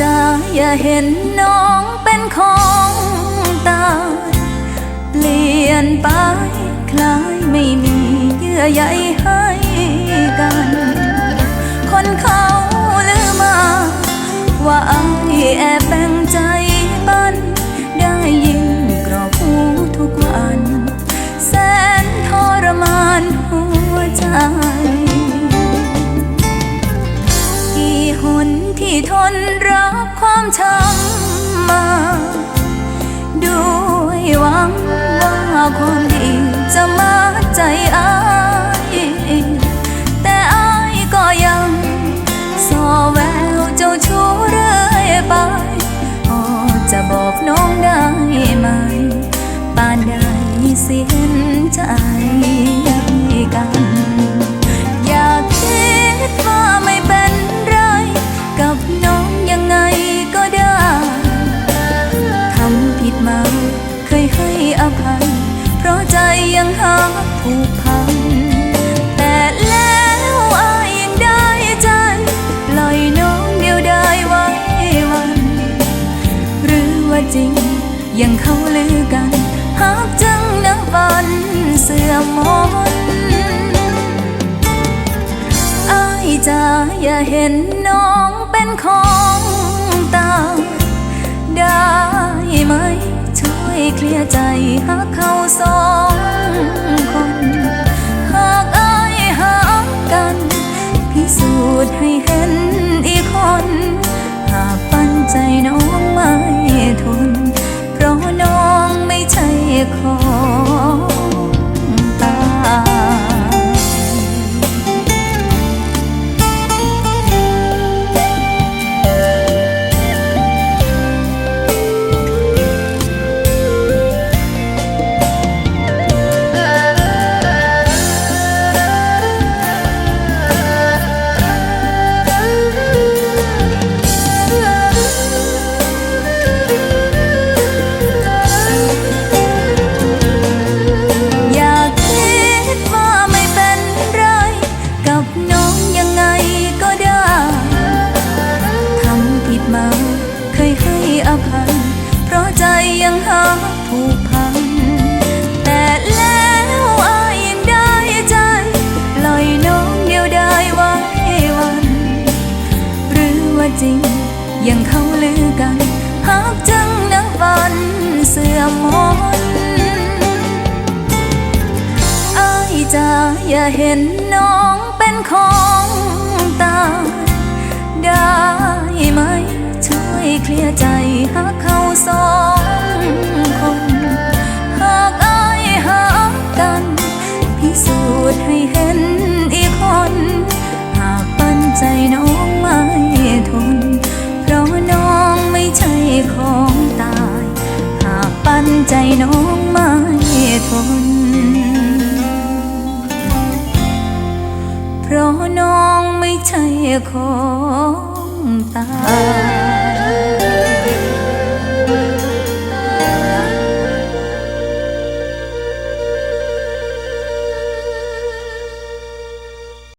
จะอย่าเห็นน้องเป็นของตายเปลี่ยนไปคล้ายไม่มีเยื่อใยให้กัน คนเขาลืมมา ว่าไอแอ ช้ำมา ด้วยหวังว่าความดีจะมาใจอาย แต่อายก็ยังสอแววเจ้าชู้เรื่อยไปพอจะบอกน้องได้ไหม ปานใดเสียนใจ ผิดมา เคยให้อภัย เพราะใจยังหาผูกพัน แต่แล้วอายยังได้ใจปล่อยน้องเดียวได้ไว้วัน หรือว่าจริง ยังเขาลือกัน หากจังนับวันเสื่อมมนอายจะอย่าเห็นน้องเป็นของตาได้ ไหม ช่วยเคลียร์ใจหากเขาสองคน หากอายหากัน พิสูจน์ให้เห็น เสื่อมมนอายจะอย่าเห็นน้องเป็นของตายได้ไหมช่วยเคลียร์ใจห ใจน้องไม่ทน เพราะน้องไม่ใช่ของตาย